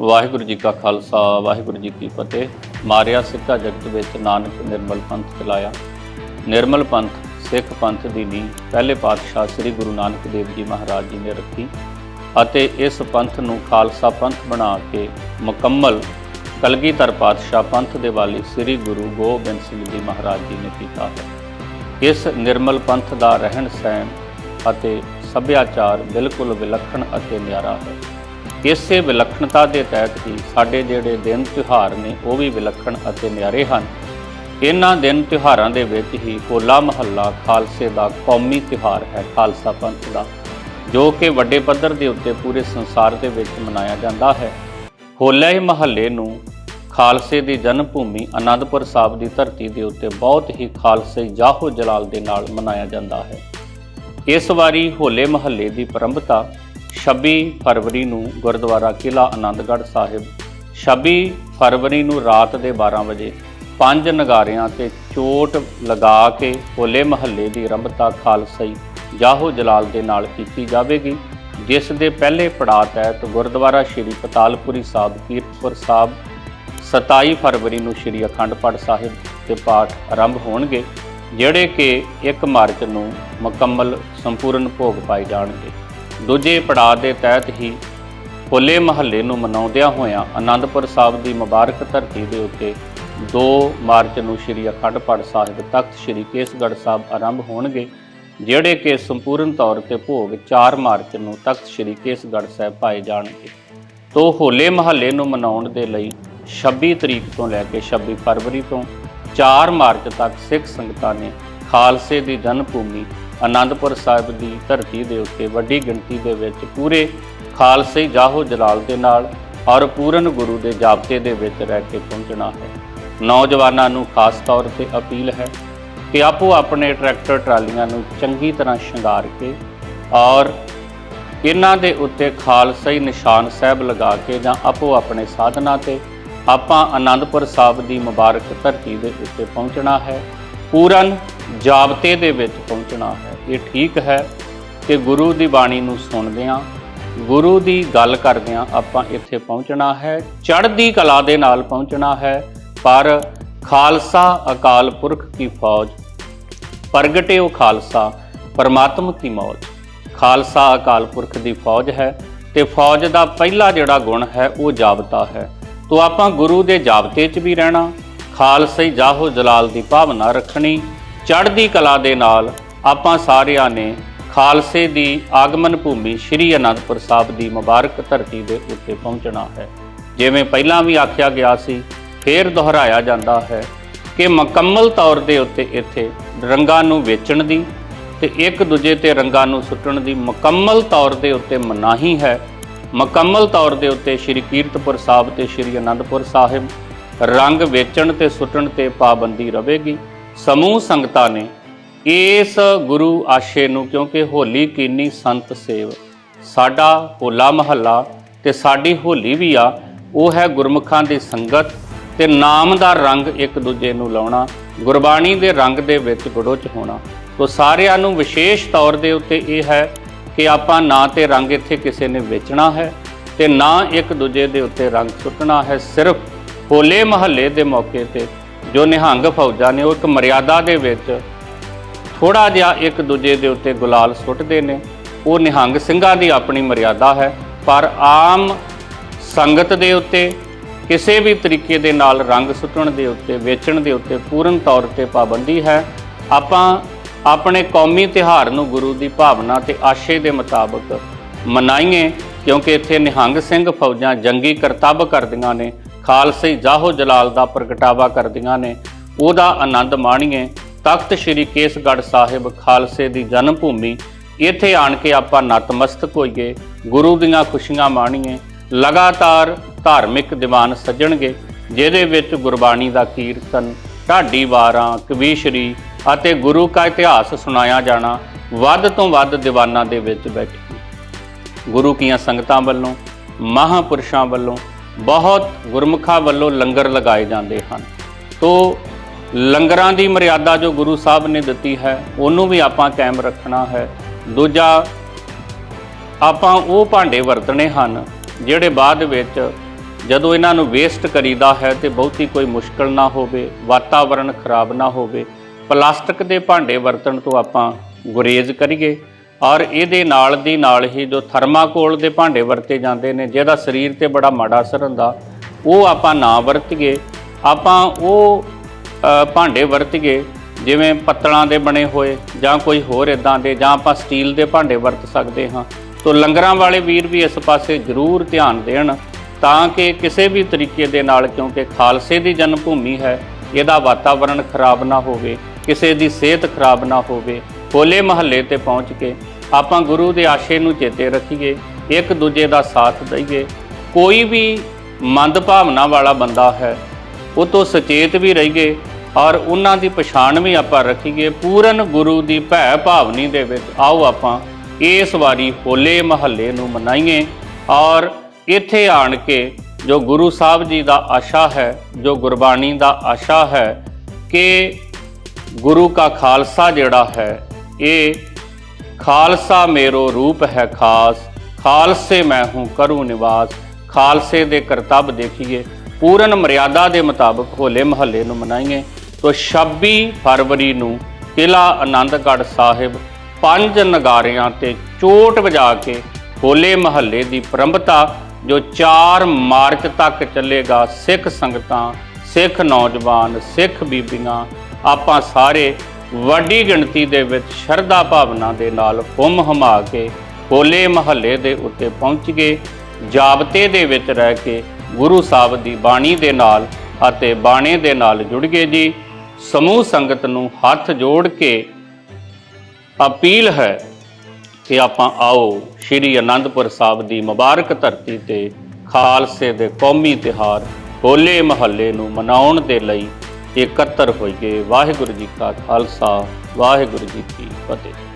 ਵਾਹਿਗੁਰੂ ਜੀ ਕਾ ਖਾਲਸਾ, ਵਾਹਿਗੁਰੂ ਜੀ ਕੀ ਫਤਿਹ। ਮਾਰਿਆ ਸਿੱਧਾ ਜਗਤ ਵਿੱਚ ਨਾਨਕ ਨਿਰਮਲ ਪੰਥ ਚਲਾਇਆ। ਨਿਰਮਲ ਪੰਥ, ਸਿੱਖ ਪੰਥ ਦੀ ਨੀਂਹ ਪਹਿਲੇ ਪਾਤਸ਼ਾਹ ਸ੍ਰੀ ਗੁਰੂ ਨਾਨਕ ਦੇਵ ਜੀ ਮਹਾਰਾਜ ਜੀ ਨੇ ਰੱਖੀ ਅਤੇ ਇਸ ਪੰਥ ਨੂੰ ਖਾਲਸਾ ਪੰਥ ਬਣਾ ਕੇ ਮੁਕੰਮਲ ਕਲਗੀਧਰ ਪਾਤਸ਼ਾਹ ਪੰਥ ਦੇ ਵਾਲੀ ਸ੍ਰੀ ਗੁਰੂ ਗੋਬਿੰਦ ਸਿੰਘ ਜੀ ਮਹਾਰਾਜ ਜੀ ਨੇ ਕੀਤਾ ਹੈ। ਇਸ ਨਿਰਮਲ ਪੰਥ ਦਾ ਰਹਿਣ ਸਹਿਣ ਅਤੇ ਸੱਭਿਆਚਾਰ ਬਿਲਕੁਲ ਵਿਲੱਖਣ ਅਤੇ ਨਿਆਰਾ ਹੈ। ਇਸੇ ਵਿਲੱਖਣਤਾ ਦੇ ਤਹਿਤ ਹੀ ਸਾਡੇ ਜਿਹੜੇ ਦਿਨ ਤਿਉਹਾਰ ਨੇ, ਉਹ ਵੀ ਵਿਲੱਖਣ ਅਤੇ ਨਿਆਰੇ ਹਨ। ਇਹਨਾਂ ਦਿਨ ਤਿਉਹਾਰਾਂ ਦੇ ਵਿੱਚ ਹੀ ਹੋਲਾ ਮਹੱਲਾ ਖਾਲਸੇ ਦਾ ਕੌਮੀ ਤਿਉਹਾਰ ਹੈ, ਖਾਲਸਾ ਪੰਥ ਦਾ, ਜੋ ਕਿ ਵੱਡੇ ਪੱਧਰ ਦੇ ਉੱਤੇ ਪੂਰੇ ਸੰਸਾਰ ਦੇ ਵਿੱਚ ਮਨਾਇਆ ਜਾਂਦਾ ਹੈ। ਹੋਲੇ ਮਹੱਲੇ ਨੂੰ ਖਾਲਸੇ ਦੀ ਜਨਮ ਭੂਮੀ ਆਨੰਦਪੁਰ ਸਾਹਿਬ ਦੀ ਧਰਤੀ ਦੇ ਉੱਤੇ ਬਹੁਤ ਹੀ ਖਾਲਸੇ ਜਾਹੋ ਜਲਾਲ ਦੇ ਨਾਲ ਮਨਾਇਆ ਜਾਂਦਾ ਹੈ। ਇਸ ਵਾਰੀ ਹੋਲੇ ਮਹੱਲੇ ਦੀ ਪ੍ਰੰਭਤਾ 26 ਫਰਵਰੀ ਨੂੰ ਗੁਰਦੁਆਰਾ ਕਿਲਾ ਆਨੰਦਗੜ੍ਹ ਸਾਹਿਬ 26 ਫਰਵਰੀ ਨੂੰ ਰਾਤ ਦੇ 12 ਵਜੇ ਪੰਜ ਨਗਾਰਿਆਂ ਤੇ ਚੋਟ ਲਗਾ ਕੇ ਹੋਲੇ ਮਹੱਲੇ ਦੀ ਆਰੰਭਤਾ ਖਾਲਸਾਈ ਜਾਹੋ ਜਲਾਲ ਦੇ ਨਾਲ ਕੀਤੀ ਜਾਵੇਗੀ, ਜਿਸ ਦੇ ਪਹਿਲੇ ਪੜਾਅ ਤਹਿਤ ਗੁਰਦੁਆਰਾ ਸ਼੍ਰੀ ਪਤਾਲਪੁਰੀ ਸਾਹਿਬ, ਕੀਰਤਪੁਰ ਸਾਹਿਬ 27 ਫਰਵਰੀ ਨੂੰ ਸ਼੍ਰੀ ਅਖੰਡ ਪਾਠ ਸਾਹਿਬ ਦੇ ਪਾਠ ਆਰੰਭ ਹੋਣਗੇ, ਜਿਹੜੇ ਕਿ 1 ਮਾਰਚ ਨੂੰ ਮੁਕੰਮਲ ਸੰਪੂਰਨ ਭੋਗ ਪਾਏ ਜਾਣਗੇ। ਦੂਜੇ ਪੜਾਅ ਦੇ ਤਹਿਤ ਹੀ ਹੋਲੇ ਮਹੱਲੇ ਨੂੰ ਮਨਾਉਂਦਿਆਂ ਹੋਇਆਂ ਆਨੰਦਪੁਰ ਸਾਹਿਬ ਦੀ ਮੁਬਾਰਕ ਧਰਤੀ ਦੇ ਉੱਤੇ 2 ਮਾਰਚ ਨੂੰ ਸ਼੍ਰੀ ਅਖੰਡ ਪਾਠ ਸਾਹਿਬ ਤਖਤ ਸ਼੍ਰੀ ਕੇਸਗੜ੍ਹ ਸਾਹਿਬ ਆਰੰਭ ਹੋਣਗੇ, ਜਿਹੜੇ ਕਿ ਸੰਪੂਰਨ ਤੌਰ ਤੇ ਭੋਗ 4 ਮਾਰਚ ਨੂੰ ਤਖਤ ਸ਼੍ਰੀ ਕੇਸਗੜ੍ਹ ਸਾਹਿਬ ਪਾਏ ਜਾਣਗੇ। ਤੋ ਹੋਲੇ ਮਹੱਲੇ ਨੂੰ ਮਨਾਉਣ ਦੇ ਲਈ 26 ਤਰੀਕ ਤੋਂ ਲੈ ਕੇ 26 ਫਰਵਰੀ ਤੋਂ 4 ਮਾਰਚ ਤੱਕ ਸਿੱਖ ਸੰਗਤਾਂ ਨੇ ਖਾਲਸੇ ਦੀ ਜਨਮ ਭੂਮੀ ਆਨੰਦਪੁਰ ਸਾਹਿਬ ਦੀ ਧਰਤੀ ਦੇ ਉੱਤੇ ਵੱਡੀ ਗਿਣਤੀ ਦੇ ਵਿੱਚ ਪੂਰੇ ਖਾਲਸੇ ਜਾਹੋ ਜਲਾਲ ਦੇ ਨਾਲ ਔਰ ਪੂਰਨ ਗੁਰੂ ਦੇ ਜਾਬਤੇ ਦੇ ਵਿੱਚ ਰਹਿ ਕੇ ਪਹੁੰਚਣਾ ਹੈ। ਨੌਜਵਾਨਾਂ ਨੂੰ ਖਾਸ ਤੌਰ ਤੇ ਅਪੀਲ ਹੈ ਕਿ ਆਪੋ ਆਪਣੇ ਟਰੈਕਟਰ ਟਰਾਲੀਆਂ ਨੂੰ ਚੰਗੀ ਤਰ੍ਹਾਂ ਸ਼ਿੰਗਾਰ ਕੇ ਔਰ ਇਹਨਾਂ ਦੇ ਉੱਤੇ ਖਾਲਸਾਈ ਨਿਸ਼ਾਨ ਸਾਹਿਬ ਲਗਾ ਕੇ ਜਾਂ ਆਪੋ ਆਪਣੇ ਸਾਧਨਾਂ ਤੇ ਆਪਾਂ ਆਨੰਦਪੁਰ ਸਾਹਿਬ ਦੀ ਮੁਬਾਰਕ ਧਰਤੀ ਦੇ ਉੱਤੇ ਪਹੁੰਚਣਾ ਹੈ। ਪੂਰਨ ਜਾਬਤੇ ਦੇ ਵਿੱਚ ਪਹੁੰਚਣਾ ਹੈ। ਇਹ ਠੀਕ ਹੈ ਕਿ ਗੁਰੂ ਦੀ ਬਾਣੀ ਨੂੰ ਸੁਣਦਿਆਂ, ਗੁਰੂ ਦੀ ਗੱਲ ਕਰਦਿਆਂ ਆਪਾਂ ਇੱਥੇ ਪਹੁੰਚਣਾ ਹੈ। ਚੜ੍ਹਦੀ ਕਲਾ ਦੇ ਨਾਲ ਪਹੁੰਚਣਾ ਹੈ। ਪਰ ਖਾਲਸਾ ਅਕਾਲ ਪੁਰਖ ਕੀ ਫੌਜ? ਪ੍ਰਗਟਿਓ ਖਾਲਸਾ, ਪਰਮਾਤਮ ਕੀ ਮੌਜ? ਖਾਲਸਾ ਅਕਾਲ ਪੁਰਖ ਦੀ ਫੌਜ ਹੈ ਤੇ ਫੌਜ ਦਾ ਪਹਿਲਾ ਜਿਹੜਾ ਗੁਣ ਹੈ, ਉਹ ਜਾਬਤਾ ਹੈ। ਤੋ ਆਪਾਂ ਗੁਰੂ ਦੇ ਜਾਬਤੇ 'ਚ ਵੀ ਰਹਿਣਾ ਖਾਲਸੇ ਜਾਹੋ ਜਲਾਲ ਦੀ ਭਾਵਨਾ ਰੱਖਣੀ। ਚੜ੍ਹਦੀ ਕਲਾ ਦੇ ਨਾਲ ਆਪਾਂ ਸਾਰਿਆਂ ਨੇ ਖਾਲਸੇ ਦੀ ਆਗਮਨ ਭੂਮੀ ਸ੍ਰੀ ਅਨੰਦਪੁਰ ਸਾਹਿਬ ਦੀ ਮੁਬਾਰਕ ਧਰਤੀ ਦੇ ਉੱਤੇ ਪਹੁੰਚਣਾ ਹੈ। ਜਿਵੇਂ ਪਹਿਲਾਂ ਵੀ ਆਖਿਆ ਗਿਆ ਸੀ, ਫੇਰ ਦੁਹਰਾਇਆ ਜਾਂਦਾ ਹੈ ਕਿ ਮੁਕੰਮਲ ਤੌਰ ਦੇ ਉੱਤੇ ਇੱਥੇ ਰੰਗਾਂ ਨੂੰ ਵੇਚਣ ਦੀ ਤੇ ਇੱਕ ਦੂਜੇ ਤੇ ਰੰਗਾਂ ਨੂੰ ਸੁੱਟਣ ਦੀ ਮੁਕੰਮਲ ਤੌਰ ਦੇ ਉੱਤੇ ਮਨਾਹੀ ਹੈ। ਮੁਕੰਮਲ ਤੌਰ ਦੇ ਉੱਤੇ ਸ੍ਰੀ ਕੀਰਤਪੁਰ ਸਾਹਿਬ ਤੇ ਸ੍ਰੀ ਅਨੰਦਪੁਰ ਸਾਹਿਬ ਰੰਗ ਵੇਚਣ ਤੇ ਸੁੱਟਣ ਤੇ ਪਾਬੰਦੀ ਰਹੇਗੀ ਸਮੂਹ ਸੰਗਤਾਂ ਨੇ ਇਸ ਗੁਰੂ ਆਸ਼ੇ ਨੂੰ ਕਿਉਂਕਿ ਹੋਲੀ ਕੀਨੀ ਸੰਤ ਸੇਵ, ਸਾਡਾ ਹੋਲਾ ਮਹੱਲਾ ਤੇ ਸਾਡੀ ਹੋਲੀ ਵੀ ਆ, ਉਹ ਹੈ ਗੁਰਮੁਖਾਂ ਦੀ ਸੰਗਤ ਤੇ ਨਾਮ ਦਾ ਰੰਗ ਇੱਕ ਦੂਜੇ ਨੂੰ ਲਾਉਣਾ, ਗੁਰਬਾਣੀ ਦੇ ਰੰਗ ਦੇ ਵਿੱਚ ਗੁੜੋਚ ਹੋਣਾ। ਤੋ ਸਾਰਿਆਂ ਨੂੰ ਵਿਸ਼ੇਸ਼ ਤੌਰ ਦੇ ਉੱਤੇ ਇਹ ਹੈ ਕਿ ਆਪਾਂ ਨਾ ਤੇ ਰੰਗ ਇੱਥੇ ਕਿਸੇ ਨੇ ਵੇਚਣਾ ਹੈ ਤੇ ਨਾ ਇੱਕ ਦੂਜੇ ਦੇ ਉੱਤੇ ਰੰਗ ਸੁੱਟਣਾ ਹੈ, ਸਿਰਫ ਹੋਲੇ ਮਹੱਲੇ ਦੇ ਮੌਕੇ ਤੇ ਜੋ ਨਿਹੰਗ ਫੌਜਾਂ ਨੇ ਉਹ ਇੱਕ ਮਰਿਆਦਾ ਦੇ ਵਿੱਚ ਥੋੜਾ ਜਿਹਾ ਇੱਕ ਦੂਜੇ ਦੇ ਉੱਤੇ ਗੁਲਾਲ ਸੁੱਟਦੇ ਨੇ। ਉਹ ਨਿਹੰਗ ਸਿੰਘਾਂ ਦੀ ਆਪਣੀ ਮਰਿਆਦਾ ਹੈ, ਪਰ ਆਮ ਸੰਗਤ ਦੇ ਉੱਤੇ, ਕਿਸੇ ਵੀ ਤਰੀਕੇ ਦੇ ਨਾਲ ਰੰਗ ਸੁੱਟਣ ਦੇ ਉੱਤੇ, ਵੇਚਣ ਦੇ ਉੱਤੇ ਪੂਰਨ ਤੌਰ ਤੇ ਪਾਬੰਦੀ ਹੈ। ਆਪਾਂ ਆਪਣੇ ਕੌਮੀ ਤਿਉਹਾਰ ਨੂੰ ਗੁਰੂ ਦੀ ਭਾਵਨਾ ਤੇ ਆਸ਼ੇ ਦੇ ਮੁਤਾਬਕ ਮਨਾਈਏ, ਕਿਉਂਕਿ ਇੱਥੇ ਨਿਹੰਗ ਸਿੰਘ ਫੌਜਾਂ ਜੰਗੀ ਕਰਤੱਵ ਕਰਦੀਆਂ ਨੇ। ਖਾਲਸੇ ਜਾਹੋ ਜਲਾਲ ਦਾ ਪ੍ਰਗਟਾਵਾ ਕਰਦੀਆਂ ਨੇ, ਉਹਦਾ ਆਨੰਦ ਮਾਣੀਏ। ਤਖਤ ਸ੍ਰੀ ਕੇਸਗੜ੍ਹ ਸਾਹਿਬ ਖਾਲਸੇ ਦੀ ਜਨਮ ਭੂਮੀ ਇੱਥੇ ਆਣ ਕੇ ਆਪਾਂ ਨਤਮਸਤਕ ਹੋਈਏ, ਗੁਰੂ ਦੀਆਂ ਖੁਸ਼ੀਆਂ ਮਾਣੀਏ, ਲਗਾਤਾਰ ਧਾਰਮਿਕ ਦੀਵਾਨ ਸੱਜਣਗੇ, ਜਿਹਦੇ ਵਿੱਚ ਗੁਰਬਾਣੀ ਦਾ ਕੀਰਤਨ, ਢਾਡੀ ਵਾਰਾਂ, ਕਵੀਸ਼ਰੀ ਅਤੇ ਗੁਰੂ ਕਾ ਇਤਿਹਾਸ ਸੁਣਾਇਆ ਜਾਣਾ, ਵੱਧ ਤੋਂ ਵੱਧ ਦੀਵਾਨਾਂ ਦੇ ਵਿੱਚ ਬੈਠੀ ਗੁਰੂ ਕੀਆਂ ਸੰਗਤਾਂ ਵੱਲੋਂ, ਮਹਾਪੁਰਸ਼ਾਂ ਵੱਲੋਂ ਬਹੁਤ ਗੁਰਮੁਖਾਂ ਵੱਲੋਂ ਲੰਗਰ ਲਗਾਏ ਜਾਂਦੇ ਹਨ। ਤੋ ਲੰਗਰਾਂ ਦੀ ਮਰਿਆਦਾ ਜੋ ਗੁਰੂ ਸਾਹਿਬ ਨੇ ਦਿੱਤੀ ਹੈ, ਉਹਨੂੰ ਵੀ ਆਪਾਂ ਕਾਇਮ ਰੱਖਣਾ ਹੈ। ਦੂਜਾ, ਆਪਾਂ ਉਹ ਭਾਂਡੇ ਵਰਤਣੇ ਹਨ, ਜਿਹੜੇ ਬਾਅਦ ਵਿੱਚ ਜਦੋਂ ਇਹਨਾਂ ਨੂੰ ਵੇਸਟ ਕਰੀਦਾ ਹੈ ਤੇ ਬਹੁਤੀ ਕੋਈ ਮੁਸ਼ਕਲ ਨਾ ਹੋਵੇ ਵਾਤਾਵਰਣ ਖਰਾਬ ਨਾ ਹੋਵੇ, ਪਲਾਸਟਿਕ ਦੇ ਭਾਂਡੇ ਵਰਤਣ ਤੋਂ ਆਪਾਂ ਗੁਰੇਜ਼ ਕਰੀਏ। ਔਰ ਇਹਦੇ ਨਾਲ ਦੀ ਨਾਲ ਹੀ ਜੋ ਥਰਮਾਕੋਲ ਦੇ ਭਾਂਡੇ ਵਰਤੇ ਜਾਂਦੇ ਨੇ, ਜਿਹਦਾ ਸਰੀਰ ਤੇ ਬੜਾ ਮਾੜਾ ਅਸਰ ਹੁੰਦਾ, ਉਹ ਆਪਾਂ ਨਾ ਵਰਤੀਏ। ਆਪਾਂ ਉਹ ਭਾਂਡੇ ਵਰਤੀਏ, ਜਿਵੇਂ ਪੱਤਲਾਂ ਦੇ ਬਣੇ ਹੋਏ, ਜਾਂ ਕੋਈ ਹੋਰ ਇਦਾਂ ਦੇ, ਜਾਂ ਆਪਾਂ ਸਟੀਲ ਦੇ ਭਾਂਡੇ ਵਰਤ ਸਕਦੇ ਹਾਂ। ਤੋਂ ਲੰਗਰਾਂ ਵਾਲੇ ਵੀਰ ਵੀ ਇਸ ਪਾਸੇ ਜ਼ਰੂਰ ਧਿਆਨ ਦੇਣ, ਤਾਂ ਕਿ ਕਿਸੇ ਵੀ ਤਰੀਕੇ ਦੇ ਨਾਲ, ਕਿਉਂਕਿ ਖਾਲਸੇ ਦੀ ਜਨਮ ਭੂਮੀ ਹੈ, ਇਹਦਾ ਵਾਤਾਵਰਣ ਖਰਾਬ ਨਾ ਹੋਵੇ, ਕਿਸੇ ਦੀ ਸਿਹਤ ਖਰਾਬ ਨਾ ਹੋਵੇ। ਹੋਲੇ ਮਹੱਲੇ ਤੇ ਪਹੁੰਚ ਕੇ ਆਪਾਂ ਗੁਰੂ ਦੇ ਆਸ਼ੇ ਨੂੰ ਚੇਤੇ ਰੱਖੀਏ, ਇੱਕ ਦੂਜੇ ਦਾ ਸਾਥ ਦਈਏ। ਕੋਈ ਵੀ ਮੰਦ ਭਾਵਨਾ ਵਾਲਾ ਬੰਦਾ ਹੈ, ਉਹ ਤੋਂ ਸੁਚੇਤ ਵੀ ਰਹੀਏ ਔਰ ਉਹਨਾਂ ਦੀ ਪਛਾਣ ਵੀ ਆਪਾਂ ਰੱਖੀਏ। ਪੂਰਨ ਗੁਰੂ ਦੀ ਭੈ ਭਾਵਨੀ ਦੇ ਵਿੱਚ ਆਓ ਆਪਾਂ, ਇਸ ਵਾਰੀ ਹੋਲੇ ਮਹੱਲੇ ਨੂੰ ਮਨਾਈਏ ਔਰ ਇੱਥੇ ਆਣ ਕੇ ਜੋ ਗੁਰੂ ਸਾਹਿਬ ਜੀ ਦਾ ਆਸ਼ਾ ਹੈ, ਜੋ ਗੁਰਬਾਣੀ ਦਾ ਆਸ਼ਾ ਹੈ ਕਿ ਗੁਰੂ ਕਾ ਖਾਲਸਾ ਜਿਹੜਾ ਹੈ ਇਹ ਖਾਲਸਾ ਮੇਰੋ ਰੂਪ ਹੈ ਖਾਸ, ਖਾਲਸੇ ਮੈਂ ਹੂੰ ਕਰੂ ਨਿਵਾਸ, ਖਾਲਸੇ ਦੇ ਕਰਤੱਵ ਦੇਖੀਏ, ਪੂਰਨ ਮਰਿਆਦਾ ਦੇ ਮੁਤਾਬਕ ਹੋਲੇ ਮਹੱਲੇ ਨੂੰ ਮਨਾਈਏ। ਤੋਂ 26 ਫਰਵਰੀ ਨੂੰ ਕਿਲਾ ਆਨੰਦਗੜ੍ਹ ਸਾਹਿਬ ਪੰਜ ਨਗਾਰਿਆਂ ਤੇ ਚੋਟ ਵਜਾ ਕੇ ਹੋਲੇ ਮਹੱਲੇ ਦੀ ਪ੍ਰੰਭਤਾ, ਜੋ 4 ਮਾਰਚ ਤੱਕ ਚੱਲੇਗਾ ਸਿੱਖ ਸੰਗਤਾਂ, ਸਿੱਖ ਨੌਜਵਾਨ, ਸਿੱਖ ਬੀਬੀਆਂ, ਆਪਾਂ ਸਾਰੇ ਵੱਡੀ ਗਿਣਤੀ ਦੇ ਵਿੱਚ ਸ਼ਰਧਾ ਭਾਵਨਾ ਦੇ ਨਾਲ ਹੁਮ ਹਮਾ ਕੇ ਹੋਲੇ ਮਹੱਲੇ ਦੇ ਉੱਤੇ ਪਹੁੰਚ ਗਏ। ਜਾਬਤੇ ਦੇ ਵਿੱਚ ਰਹਿ ਕੇ ਗੁਰੂ ਸਾਹਿਬ ਦੀ ਬਾਣੀ ਦੇ ਨਾਲ ਅਤੇ ਬਾਣੇ ਦੇ ਨਾਲ ਜੁੜ ਗਏ ਜੀ। ਸਮੂਹ ਸੰਗਤ ਨੂੰ ਹੱਥ ਜੋੜ ਕੇ ਅਪੀਲ ਹੈ ਕਿ ਆਪਾਂ ਆਓ ਸ਼੍ਰੀ ਅਨੰਦਪੁਰ ਸਾਹਿਬ ਦੀ ਮੁਬਾਰਕ ਧਰਤੀ ਤੇ ਖਾਲਸੇ ਦੇ ਕੌਮੀ ਤਿਹਾਰ ਹੋਲੇ ਮਹੱਲੇ ਨੂੰ ਮਨਾਉਣ ਦੇ ਲਈ ਇਕੱਤਰ ਹੋਈਏ। ਵਾਹਿਗੁਰੂ ਜੀ ਕਾ ਖਾਲਸਾ ਵਾਹਿਗੁਰੂ ਜੀ ਕੀ ਫਤਿਹ।